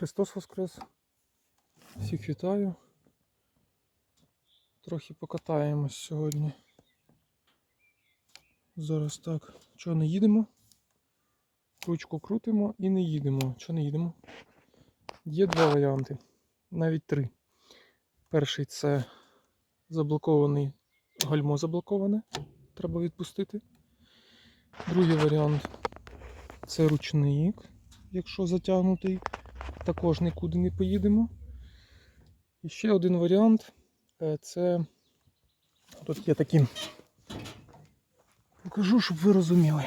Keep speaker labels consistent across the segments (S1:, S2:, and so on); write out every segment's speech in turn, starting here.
S1: Христос Воскрес. Всіх вітаю. Трохи покатаємось сьогодні. Зараз так. Чого не їдемо? Ручку крутимо і не їдемо. Чого не їдемо? Є два варіанти. Навіть три. Перший це заблокований гальмо заблоковане. Треба відпустити. Другий варіант це ручник, якщо затягнутий також нікуди не поїдемо. І ще один варіант е, це тут є такі. Покажу, щоб ви розуміли.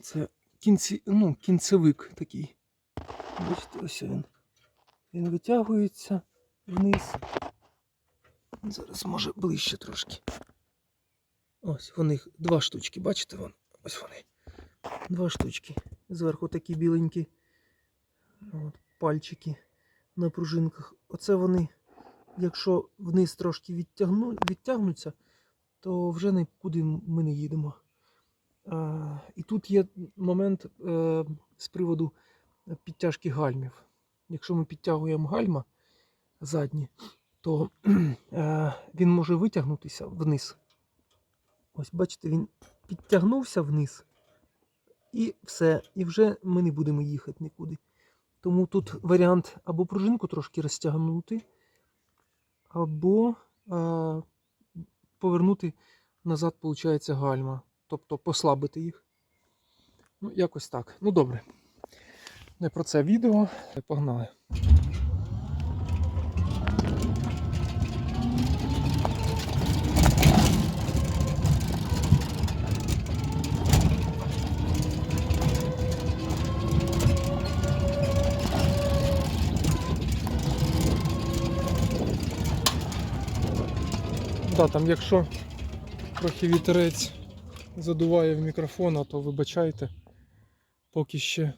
S1: Це кінці, ну, кінцевик такий. Бачите, ось він. Він витягується вниз. Зараз може ближче трошки. Ось вони два штучки, бачите вон? Ось вони. Два штучки. Зверху такі біленькі от, пальчики на пружинках. Оце вони, якщо вниз трошки відтягну, відтягнуться, то вже нікуди ми не їдемо. А, і тут є момент е, з приводу підтяжки гальмів. Якщо ми підтягуємо гальма задні, то е, він може витягнутися вниз. Ось, бачите, він підтягнувся вниз. І все. І вже ми не будемо їхати нікуди. Тому тут варіант або пружинку трошки розтягнути, або а, повернути назад, виходить, гальма. Тобто послабити їх. Ну, якось так. Ну добре. Не про це відео. Погнали. Да, там якщо трохи вітерець задуває в мікрофон, то вибачайте, поки ще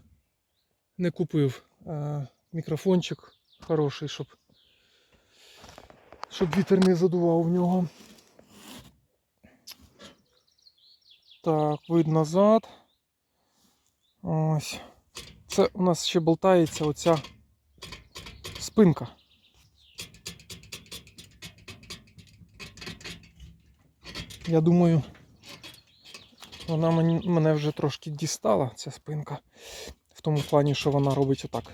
S1: не купив а, мікрофончик хороший, щоб, щоб вітер не задував в нього. Так, вид назад. Ось. Це у нас ще болтається оця спинка. Я думаю, вона мене вже трошки дістала, ця спинка. В тому плані, що вона робить отак.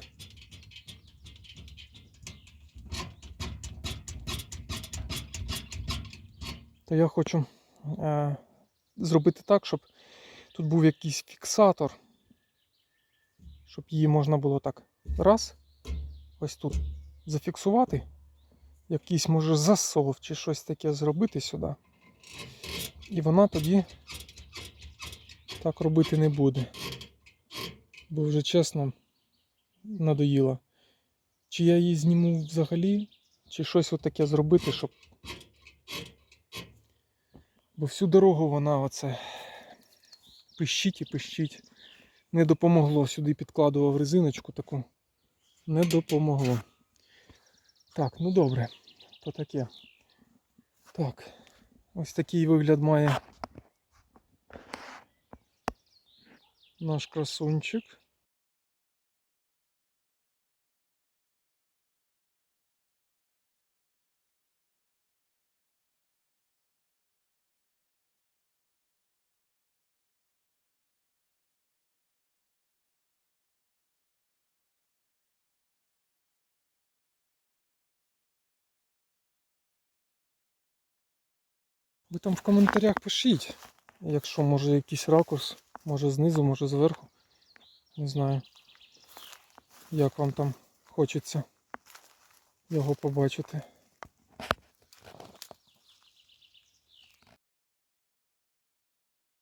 S1: То я хочу е, зробити так, щоб тут був якийсь фіксатор, щоб її можна було так раз, ось тут зафіксувати. Якийсь може засов чи щось таке зробити сюди. І вона тоді так робити не буде. Бо вже чесно надоїла. Чи я її зніму взагалі, чи щось отаке зробити, щоб. Бо всю дорогу вона оце пищить і пищить. Не допомогло. Сюди підкладував резиночку таку. Не допомогло. Так, ну добре, то таке. Так. Ось такий вигляд має наш красунчик. Ви там в коментарях пишіть, якщо може якийсь ракурс, може знизу, може зверху. Не знаю, як вам там хочеться його побачити.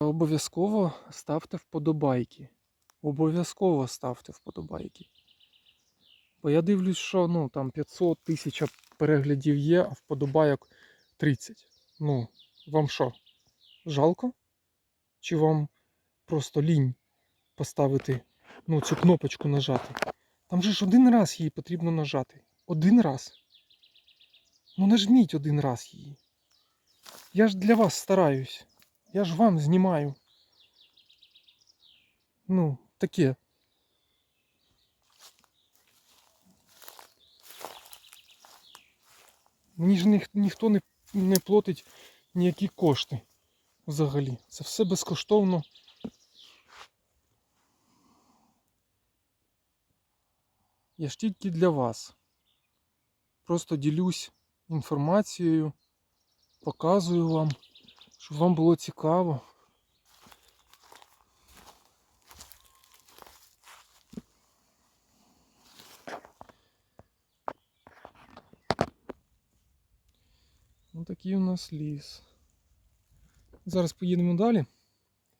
S1: обов'язково ставте вподобайки. Обов'язково ставте вподобайки. Бо я дивлюсь, що ну, там 500 тисяч переглядів є, а вподобайок 30. Ну, вам що? Жалко? Чи вам просто лінь поставити ну, цю кнопочку нажати? Там же ж один раз її потрібно нажати. Один раз. Ну нажміть один раз її. Я ж для вас стараюсь. Я ж вам знімаю. Ну, таке. Мені ж ніх, ніхто не, не платить ніякі кошти взагалі. Це все безкоштовно. Я ж тільки для вас. Просто ділюсь інформацією, показую вам, щоб вам було цікаво. Ну такий у нас ліс. Зараз поїдемо далі.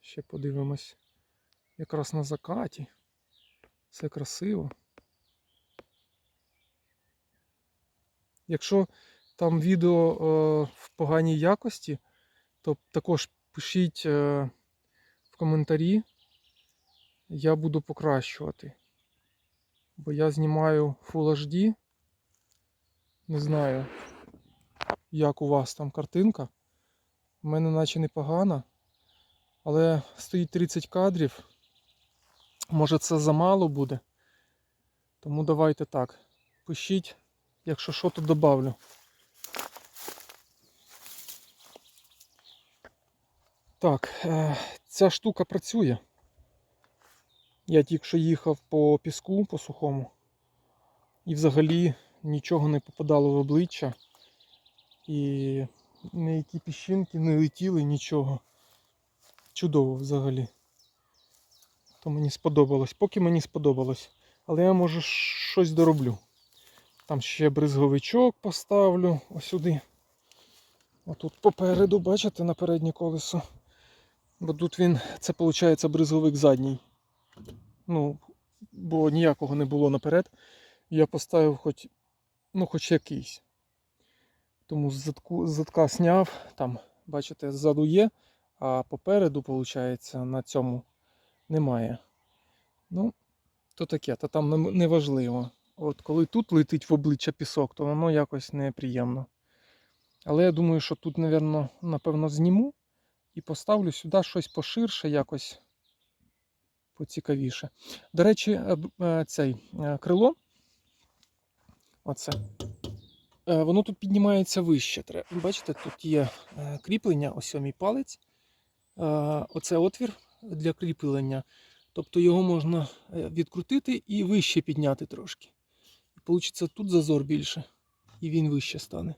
S1: Ще подивимось. Якраз на закаті. Все красиво. Якщо там відео е, в поганій якості, то також пишіть е, в коментарі. Я буду покращувати. Бо я знімаю Full HD. Не знаю, як у вас там картинка. У мене наче непогана. Але стоїть 30 кадрів. Може це замало буде. Тому давайте так. Пишіть, якщо що, то добавлю. Так, е, ця штука працює. Я тільки що їхав по піску, по сухому, і взагалі нічого не попадало в обличчя. І ніякі піщинки не летіли, нічого. Чудово взагалі. То мені сподобалось. Поки мені сподобалось. Але я може щось дороблю. Там ще бризговичок поставлю ось сюди. Отут попереду, бачите, на переднє колесо. Бо тут він, це виходить бризговик задній. Ну, бо ніякого не було наперед. Я поставив хоч, ну, хоч якийсь. Тому з задку, задка зняв, там, бачите, ззаду є, а попереду, виходить, на цьому немає. Ну, то таке, то там не- не важливо. От коли тут летить в обличчя пісок, то воно якось неприємно. Але я думаю, що тут, напевно, напевно, зніму і поставлю сюди щось поширше, якось поцікавіше. До речі, е, цей е, крило. Оце. Е, Воно тут піднімається вище. Бачите, тут є е, кріплення, ось мій палець. Е, Оце отвір для кріплення. Тобто його можна відкрутити і вище підняти трошки. І Получиться тут зазор більше, і він вище стане.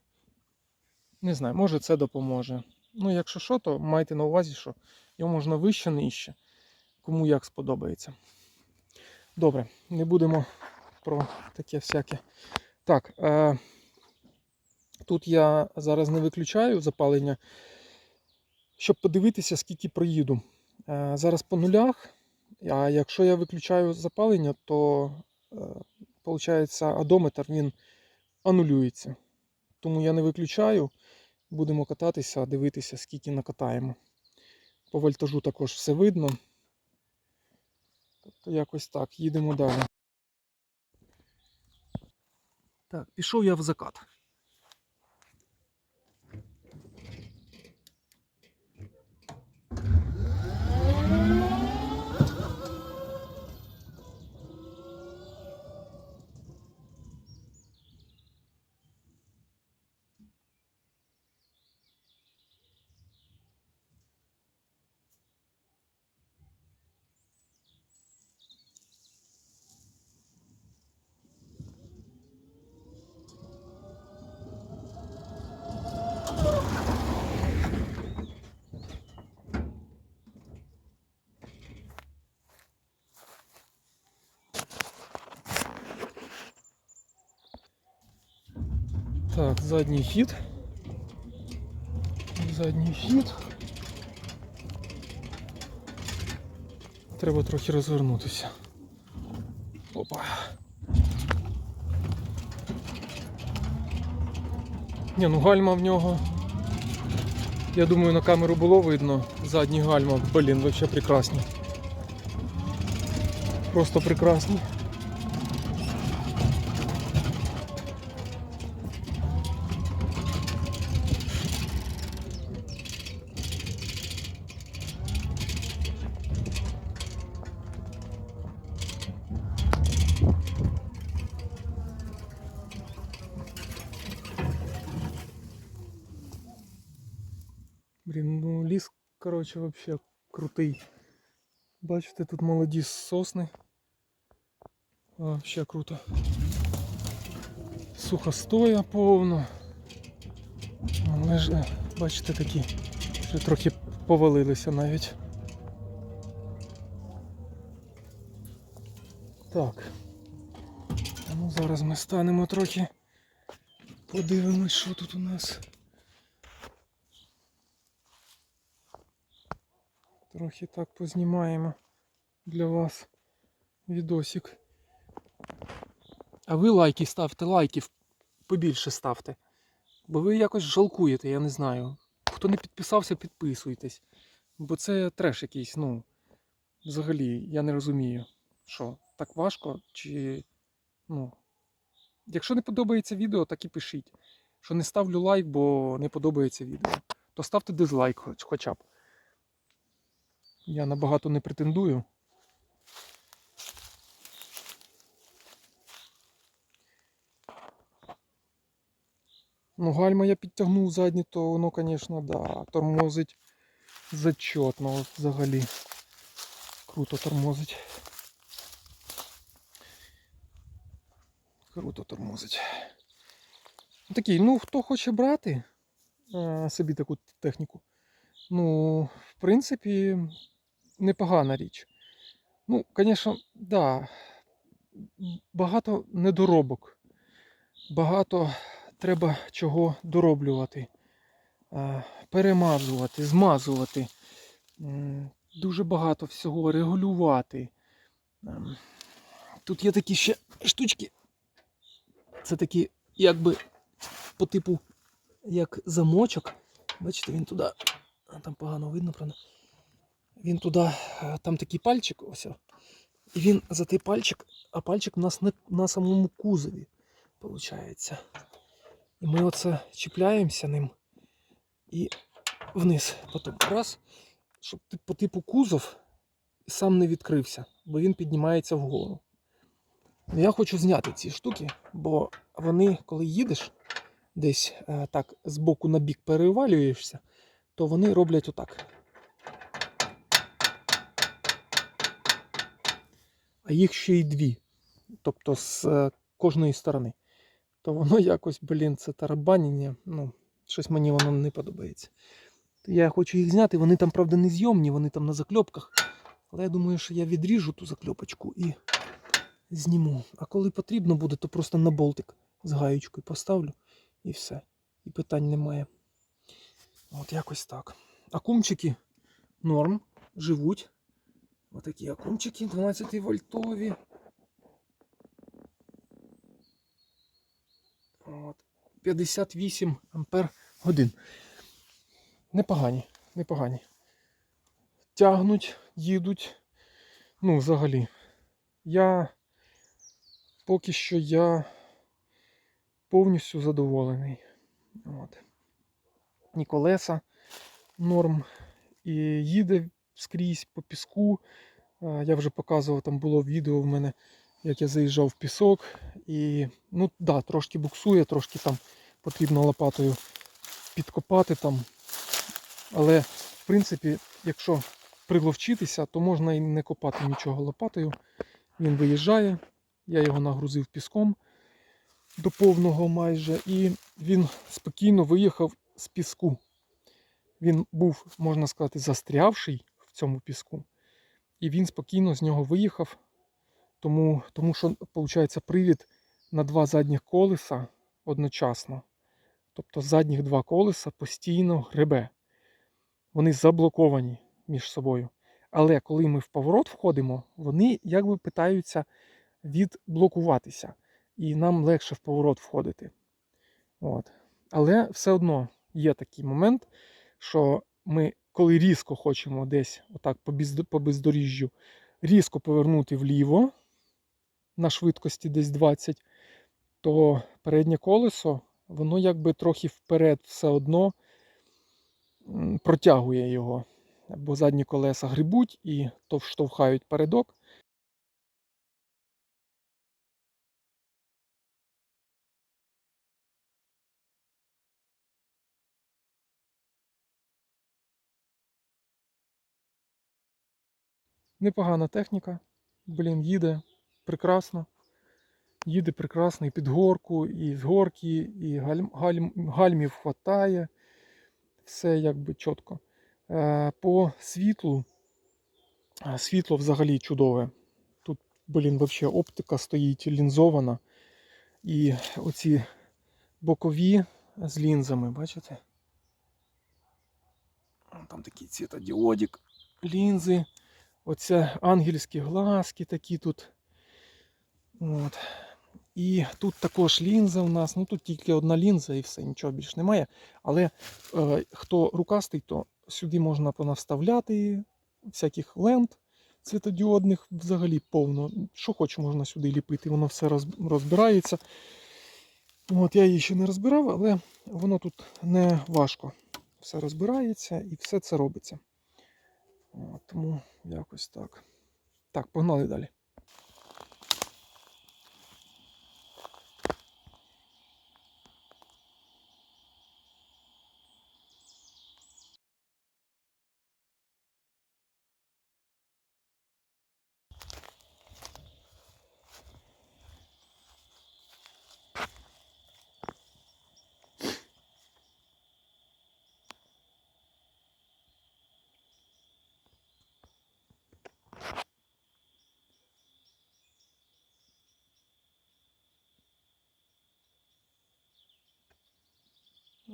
S1: Не знаю, може це допоможе. Ну, якщо що, то майте на увазі, що його можна вище, нижче. Кому як сподобається. Добре, не будемо про таке всяке. Так, е, тут я зараз не виключаю запалення, щоб подивитися, скільки проїду. Е, зараз по нулях. А якщо я виключаю запалення, то виходить, одометр він анулюється. Тому я не виключаю. Будемо кататися, дивитися, скільки накатаємо. По вольтажу також все видно. Тобто якось так, їдемо далі. Так, пішов я в закат. Так, задній хід. Задній хід. треба трохи розвернутися. Опа. Ні, ну гальма в нього. Я думаю, на камеру було видно. Задні гальма, блін, вообще прекрасні. Просто прекрасні. Коротше, вообще крутий. Бачите, тут молоді сосни. А, ще круто. Сухостоя повно. Але ж, бачите, такі вже трохи повалилися навіть. Так. Ну, зараз ми станемо трохи. Подивимось, що тут у нас. Трохи так познімаємо для вас відосик. А ви лайки ставте, лайків побільше ставте. Бо ви якось жалкуєте, я не знаю. Хто не підписався, підписуйтесь. Бо це треш якийсь, ну. Взагалі, я не розумію, що так важко, чи. Ну. Якщо не подобається відео, так і пишіть. Що не ставлю лайк, бо не подобається відео. То ставте дизлайк хоч- хоча б. Я набагато не претендую. Ну, гальма я підтягнув задні, то воно, звісно, да, тормозить зачетно взагалі. Круто тормозить. Круто тормозить. Такий, ну хто хоче брати е, собі таку техніку, ну, в принципі, непогана річ. Ну, звісно, да, багато недоробок. Багато треба чого дороблювати, перемазувати, змазувати. Дуже багато всього регулювати. Ем, Тут є такі ще штучки. Це такі, якби по типу, як замочок. Бачите, він туди. Там погано видно, правда. Він туди, е, там такий пальчик, ось. І він за той пальчик, а пальчик у нас на, на самому кузові, виходить. І ми оце чіпляємося ним і вниз. Потім раз, щоб по типу кузов сам не відкрився, бо він піднімається вгору. Ну, Я хочу зняти ці штуки, бо вони, коли їдеш десь е, так з боку на бік перевалюєшся, то вони роблять отак. А їх ще й дві. Тобто з е, кожної сторони. То воно якось, блін, це тарабаніння. Ну, щось мені воно не подобається. То я хочу їх зняти. Вони там, правда, не зйомні, вони там на закльопках. Але я думаю, що я відріжу ту закльопочку і зніму. А коли потрібно буде, то просто на болтик з гаючкою поставлю і все. І питань немає. От якось так. Акумчики норм, живуть. Отакі акумчики 12 вольтові. От. 58 ампер годин. Непогані, непогані. Тягнуть, їдуть. Ну, взагалі. Я поки що я повністю задоволений. От. І колеса норм. І їде скрізь по піску. Я вже показував, там було відео в мене, як я заїжджав в пісок. І ну да, трошки буксує, трошки там потрібно лопатою підкопати там. Але в принципі, якщо приловчитися, то можна і не копати нічого лопатою. Він виїжджає, я його нагрузив піском до повного майже, і він спокійно виїхав з піску. Він був, можна сказати, застрявший цьому піску. І він спокійно з нього виїхав, тому, тому що, виходить, привід на два задніх колеса одночасно. Тобто задніх два колеса постійно гребе. Вони заблоковані між собою. Але коли ми в поворот входимо, вони якби питаються відблокуватися. І нам легше в поворот входити. От. Але все одно є такий момент, що ми, коли різко хочемо десь, отак по, бездоріжжю, різко повернути вліво на швидкості десь 20, то переднє колесо, воно якби трохи вперед все одно протягує його. Бо задні колеса грибуть і то вштовхають передок. Непогана техніка. Блін, їде прекрасно. Їде прекрасно і під горку, і з горки, і гальм, гальм, гальмів хватає. Все якби чітко. Е, по світлу. Світло взагалі чудове. Тут, блін, взагалі оптика стоїть лінзована. І оці бокові з лінзами, бачите? Там такий світодіодик, лінзи. Оце ангельські глазки такі тут. От. І тут також лінза у нас. Ну тут тільки одна лінза і все, нічого більш немає. Але е, хто рукастий, то сюди можна понавставляти всяких лент світодіодних взагалі повно. Що хоче, можна сюди ліпити, воно все розбирається. От, я її ще не розбирав, але воно тут не важко. Все розбирається і все це робиться. Тому якось так. Так, погнали далі.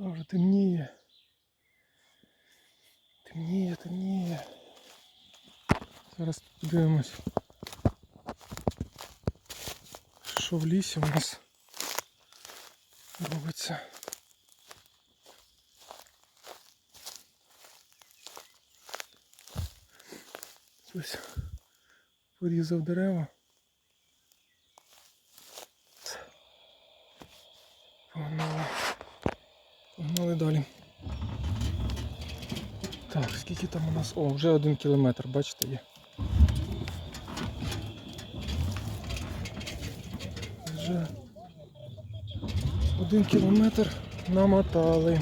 S1: А вже темніє. Темніє, темніє. Зараз подивимось. Що в лісі у нас робиться. Хтось порізав дерева. Погнали далі. Так, скільки там у нас? О, вже один кілометр, бачите, є. Вже один кілометр намотали.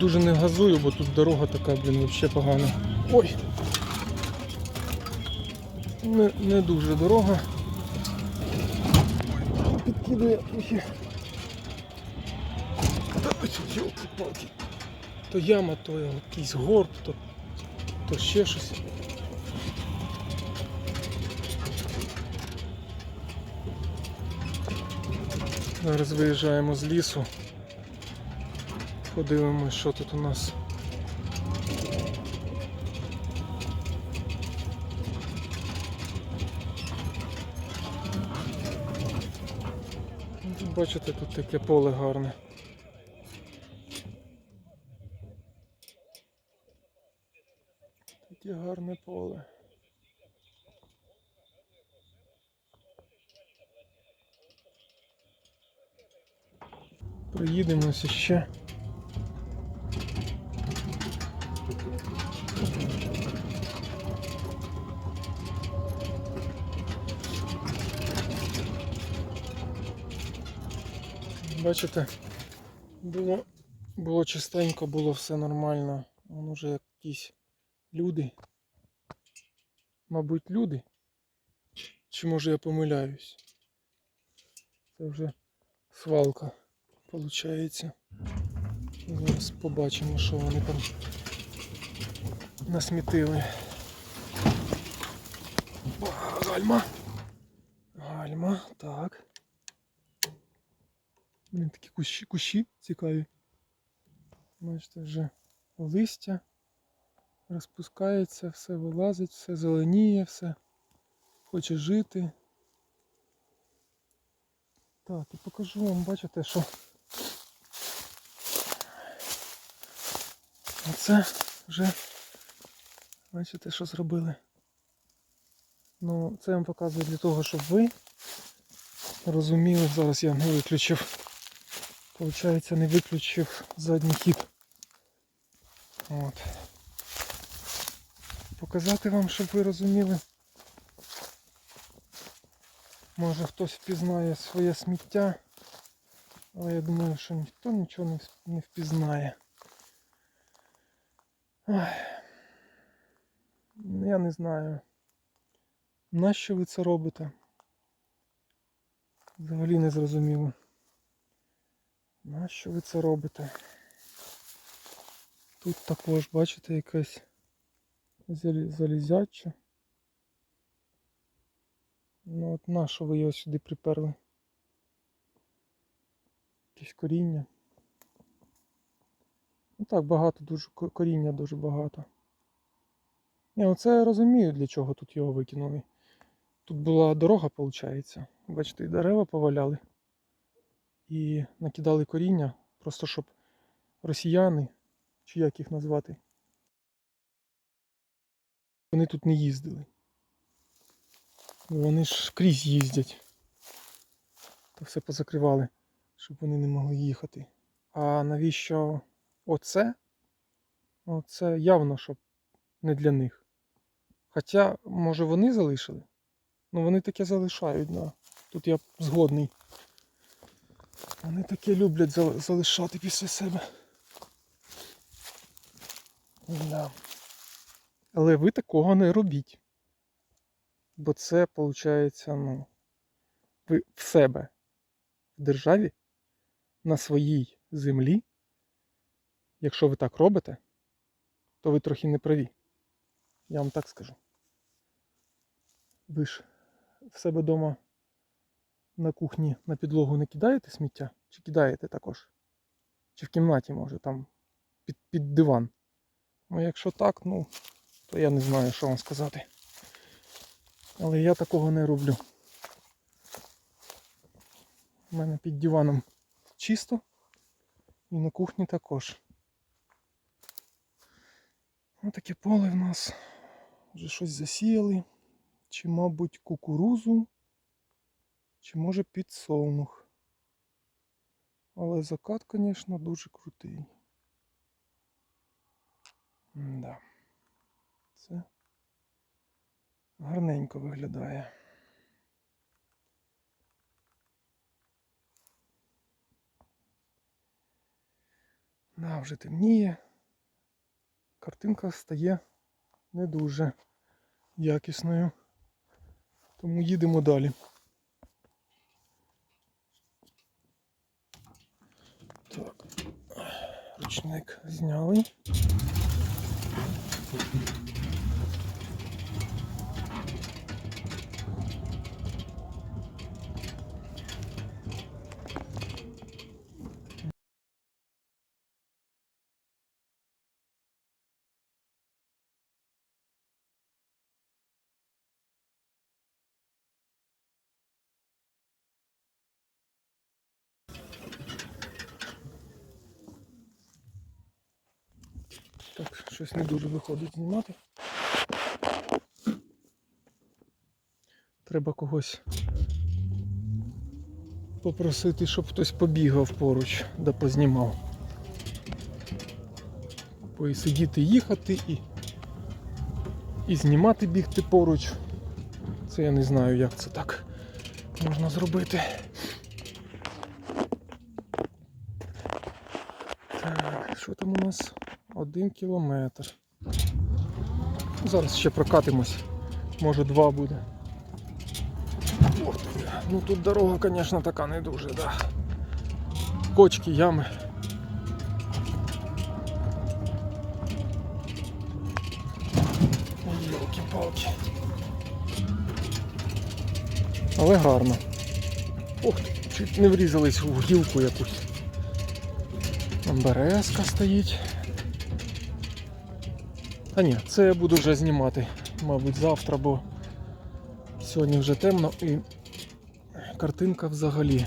S1: Дуже не газую, бо тут дорога така, блін, взагалі погана. Ой! Не, не дуже дорога. Та ось йолки-палки. То яма, то якийсь горб, то, то ще щось. Зараз виїжджаємо з лісу. Подивимось, що тут у нас. Бачите, тут таке поле гарне. Таке гарне поле. Приїдемося ще. Бачите, було, було чистенько, було все нормально. Вон уже якісь люди. Мабуть, люди. Чи може я помиляюсь? Це вже свалка, виходить. Зараз побачимо, що вони там насмітили. Гальма. Гальма, так. Блін, такі кущі, кущі цікаві. Бачите, вже листя розпускається, все вилазить, все зеленіє, все хоче жити. Так, і покажу вам, бачите, що оце вже бачите, що зробили. Ну, це я вам показую для того, щоб ви розуміли, зараз я не виключив. Получається, не виключив задній хід. От. Показати вам, щоб ви розуміли. Може хтось впізнає своє сміття, але я думаю, що ніхто нічого не, впізнає. Ой. Я не знаю. Нащо ви це робите? Взагалі не зрозуміло. Нащо ви це робите? Тут також, бачите, якесь залі- залізяче. Ну от нащо ви його сюди приперли? Якесь коріння. Ну так, багато дуже коріння дуже багато. Ні, оце я розумію, для чого тут його викинули. Тут була дорога, виходить. Бачите, і дерева поваляли. І накидали коріння, просто щоб росіяни, чи як їх назвати, вони тут не їздили. Вони ж крізь їздять. То все позакривали, щоб вони не могли їхати. А навіщо оце? Оце явно, щоб не для них. Хоча, може, вони залишили? Ну вони таке залишають, да. Тут я згодний. Вони таке люблять залишати після себе. Да. Але ви такого не робіть. Бо це, виходить, ну, ви в себе в державі на своїй землі. Якщо ви так робите, то ви трохи не праві. Я вам так скажу. Ви ж в себе вдома на кухні на підлогу не кидаєте сміття? Чи кидаєте також? Чи в кімнаті, може, там під, під диван? Ну, якщо так, ну, то я не знаю, що вам сказати. Але я такого не роблю. У мене під диваном чисто і на кухні також. Ось таке поле в нас. Вже щось засіяли. Чи, мабуть, кукурузу, чи може підсолнух. Але закат, звісно, дуже крутий. Да. Це гарненько виглядає. Да, вже темніє. Картинка стає не дуже якісною. Тому їдемо далі. Ручник зняли. Так, щось не дуже виходить знімати. Треба когось попросити, щоб хтось побігав поруч, да познімав. Бо і сидіти, їхати і, і знімати бігти поруч. Це я не знаю, як це так можна зробити. Так, що там у нас? Один кілометр. Зараз ще прокатимось. Може два буде. Ох, ну тут дорога, звісно, така не дуже, да. Кочки, ями. Йолки-палки. Але гарно. Ох, чуть не врізались в гілку якусь. Березка стоїть. А ні, це я буду вже знімати, мабуть, завтра, бо сьогодні вже темно і картинка взагалі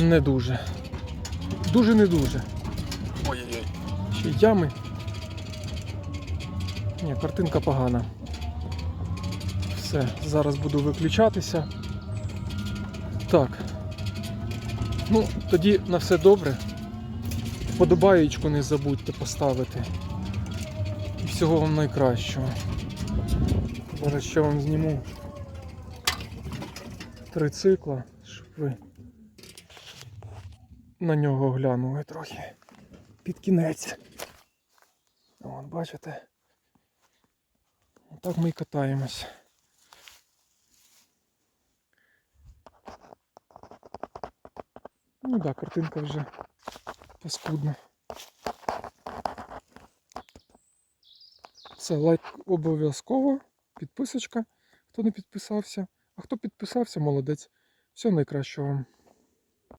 S1: не дуже. Дуже не дуже. Ой-ой-ой. Ще ями. Ні, картинка погана. Все, зараз буду виключатися. Так. Ну, тоді на все добре. Подобаєчку не забудьте поставити. Всього вам найкращого. Зараз ще вам зніму три цикла, щоб ви на нього глянули трохи. Під кінець. От, бачите? Отак ми і катаємось. Ну так, да, картинка вже паскудна. Це лайк обов'язково, підписочка, хто не підписався. А хто підписався, молодець. Всього найкращого вам.